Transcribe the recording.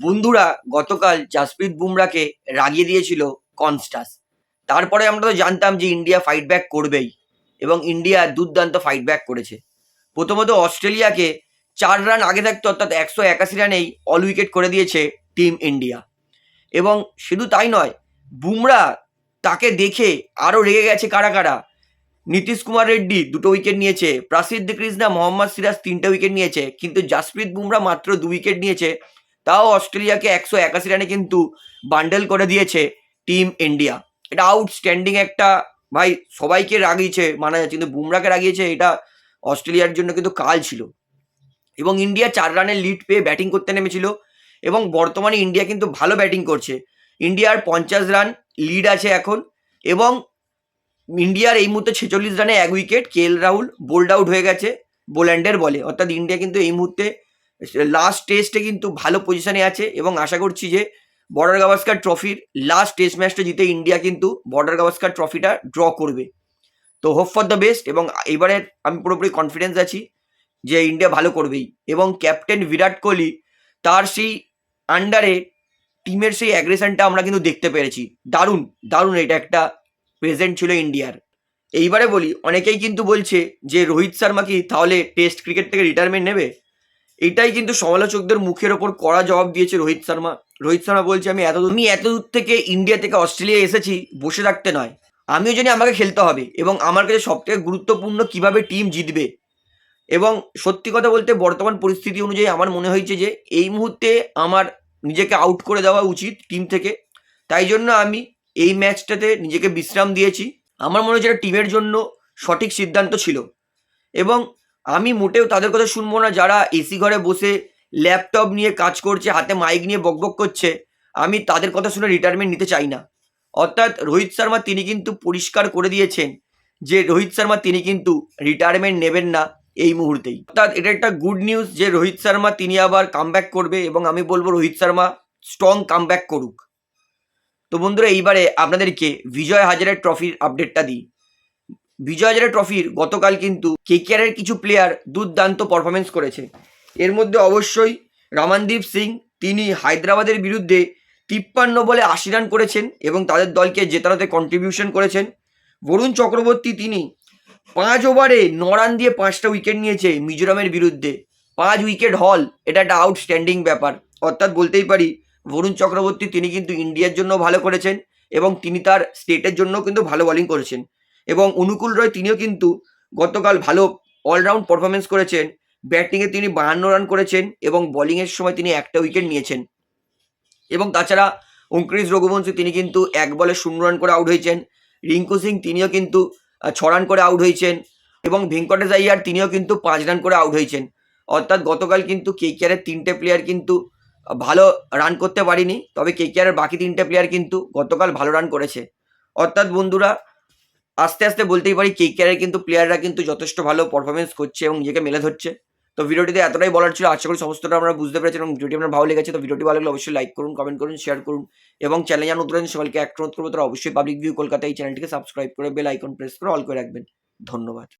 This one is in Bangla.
বন্ধুরা গতকাল জাসপ্রীত বুমরাকে রাগিয়ে দিয়েছিল কনস্টাস। তারপরে আমরা তো জানতাম যে ইন্ডিয়া ফাইট ব্যাক করবেই এবং ইন্ডিয়া দুর্দান্ত ফাইট ব্যাক করেছে। প্রথমত অস্ট্রেলিয়াকে চার রান আগে থাকতে, অর্থাৎ একশো একাশি রানেই অল উইকেট করে দিয়েছে টিম ইন্ডিয়া। এবং শুধু তাই নয়, বুমরা তাকে দেখে আরও রেগে গেছে কারা কারা? নীতিশ কুমার রেড্ডি দুটো উইকেট নিয়েছে, প্রাসিদ্ধ কৃষ্ণা, মোহাম্মদ সিরাজ তিনটে উইকেট নিয়েছে, কিন্তু জাসপ্রীত বুমরা মাত্র দু উইকেট নিয়েছে তাও অস্ট্রেলিয়াকে একশো একাশি রানে কিন্তু বান্ডেল করে দিয়েছে টিম ইন্ডিয়া এটা আউটস্ট্যান্ডিং একটা, ভাই, সবাইকে রাগিয়েছে, মানা যাচ্ছে, কিন্তু বুমরাকে রাগিয়েছে, এটা অস্ট্রেলিয়ার জন্য কিন্তু কাল ছিল। এবং ইন্ডিয়া চার রানের লিড পেয়ে ব্যাটিং করতে নেমেছিল, এবং বর্তমানে ইন্ডিয়া কিন্তু ভালো ব্যাটিং করছে। ইন্ডিয়ার পঞ্চাশ রান লিড আছে এখন, এবং ইন্ডিয়ার এই মুহূর্তে ছেচল্লিশ রানে এক wicket K Rahul bowled out হয়ে গেছে বোল্যান্ডের বলে। অর্থাৎ ইন্ডিয়া কিন্তু এই মুহূর্তে লাস্ট টেস্টে কিন্তু ভালো পজিশনে আছে এবং আশা করছি যে বর্ডার গাভাস্কার ট্রফির লাস্ট টেস্ট ম্যাচটা জিতে ইন্ডিয়া কিন্তু বর্ডার গাভাস্কার ট্রফিটা ড্র করবে। তো হোপ ফর দ্য বেস্ট এবং এবারে আমি পুরোপুরি কনফিডেন্স আছি যে ইন্ডিয়া ভালো করবেই এবং ক্যাপ্টেন বিরাট কোহলি তার সেই আন্ডারে টিমের সেই অ্যাগ্রেশনটা আমরা কিন্তু দেখতে পেরেছি। দারুণ দারুণ এটা একটা প্রেজেন্ট ছিল ইন্ডিয়ার এইবারে বলি, অনেকেই কিন্তু বলছে যে রোহিত শর্মা কি তাহলে টেস্ট ক্রিকেট থেকে রিটায়ারমেন্ট নেবে? এটাই কিন্তু সমালোচকদের মুখের ওপর কড়া জবাব দিয়েছে রোহিত শর্মা। রোহিত শর্মা বলছে, আমি এত আমি এত দূর থেকে ইন্ডিয়া থেকে অস্ট্রেলিয়া এসেছি, বসে থাকতে নয়। আমিও জানি আমাকে খেলতে হবে এবং আমার কাছে সবথেকে গুরুত্বপূর্ণ কীভাবে টিম জিতবে। এবং সত্যি কথা বলতে, বর্তমান পরিস্থিতি অনুযায়ী আমার মনে হয়েছে যে, এই মুহূর্তে আমার নিজেকে আউট করে দেওয়া উচিত টিম থেকে। তাই জন্য আমি এই ম্যাচটাতে নিজেকে বিশ্রাম দিয়েছি। আমার মনে হচ্ছে টিমের জন্য সঠিক সিদ্ধান্ত ছিল। এবং আমি মোটেও তাদের কথা শুনব না। যারা এসি ঘরে বসে ল্যাপটপ নিয়ে কাজ করছে, হাতে মাইক নিয়ে বকবক করছে, আমি তাদের কথা শুনে রিটায়ারমেন্ট নিতে চাই না। অর্থাৎ রোহিত শর্মা তিনি কিন্তু পরিষ্কার করে দিয়েছেন যে রোহিত শর্মা তিনি কিন্তু রিটায়ারমেন্ট নেবেন না এই মুহূর্তেই। অর্থাৎ এটা একটা গুড নিউজ যে রোহিত শর্মা তিনি আবার কামব্যাক করবে এবং আমি বলব রোহিত শর্মা স্ট্রং কামব্যাক করুক। তো বন্ধুরা এইবারে আপনাদেরকে বিজয় হাজারের ট্রফির আপডেটটা দিই। বিজয় হাজারের ট্রফির গতকাল কিন্তু কেকেআরের কিছু প্লেয়ার দুর্দান্ত পারফরমেন্স করেছে। এর মধ্যে অবশ্যই রামানদীপ সিং, তিনি হায়দ্রাবাদের বিরুদ্ধে তিপ্পান্ন বলে আশি রান করেছেন এবং তাদের দলকে জেতানোতে কন্ট্রিবিউশন করেছেন। বরুণ চক্রবর্তী, তিনি পাঁচ ওভারে ন রান দিয়ে পাঁচটা উইকেট নিয়েছে মিজোরামের বিরুদ্ধে। পাঁচ উইকেট হল এটা একটা আউটস্ট্যান্ডিং ব্যাপার। অর্থাৎ বলতেই পারি, বরুণ চক্রবর্তী, তিনি কিন্তু ইন্ডিয়ার জন্য ভালো করেছেন এবং তিনি তার স্টেটের জন্য কিন্তু ভালো বোলিং করেছেন। এবং অনুকূল রয় তিনিও কিন্তু গতকাল ভালো অলরাউন্ড পারফরমেন্স করেছেন। ব্যাটিংয়ে তিনি বাহান্ন রান করেছেন এবং বোলিংয়ের সময় তিনি একটা উইকেট নিয়েছেন। এবং তাছাড়া অঙ্কুরিশ রঘুবংশী তিনি কিন্তু এক বলে শূন্য রান করে আউট হয়েছেন। রিঙ্কু সিং তিনিও কিন্তু ছ রান করে আউট হয়েছেন। এবং ভেঙ্কটেশ আইয়ার তিনিও কিন্তু পাঁচ রান করে আউট হয়েছেন। অর্থাৎ গতকাল কিন্তু কেকেআরের তিনটে প্লেয়ার কিন্তু ভালো রান করতে পারিনি। তবে কেকেআরের বাকি তিনটে প্লেয়ার কিন্তু গতকাল ভালো রান করেছে। অর্থাৎ বন্ধুরা আস্তে আস্তে বলতেই পারি কে কেয়ারের কিন্তু প্লেয়াররা কিন্তু যথেষ্ট ভালো পারফরমেন্স করছে এবং নিজেকে মেলে ধরছে। তো ভিডিওটিতে এতটাই বলার ছিল, আশা করি সমস্তটা আমরা বুঝতে পেরেছি এবং ভিডিওটি আপনার ভালো লেগেছে। তো ভিডিওটি ভালো লাগলে অবশ্যই লাইক করুন কমেন্ট করুন শেয়ার করুন এবং চ্যানেল যেন নতুন সবাইকে অনুরোধ করব। তারা অবশ্যই পাবলিক ভিউ কলকাতা এই চ্যানেলটিকে সাবস্ক্রাইব করে বেল আইকন প্রেস করে অল করে রাখবেন। ধন্যবাদ।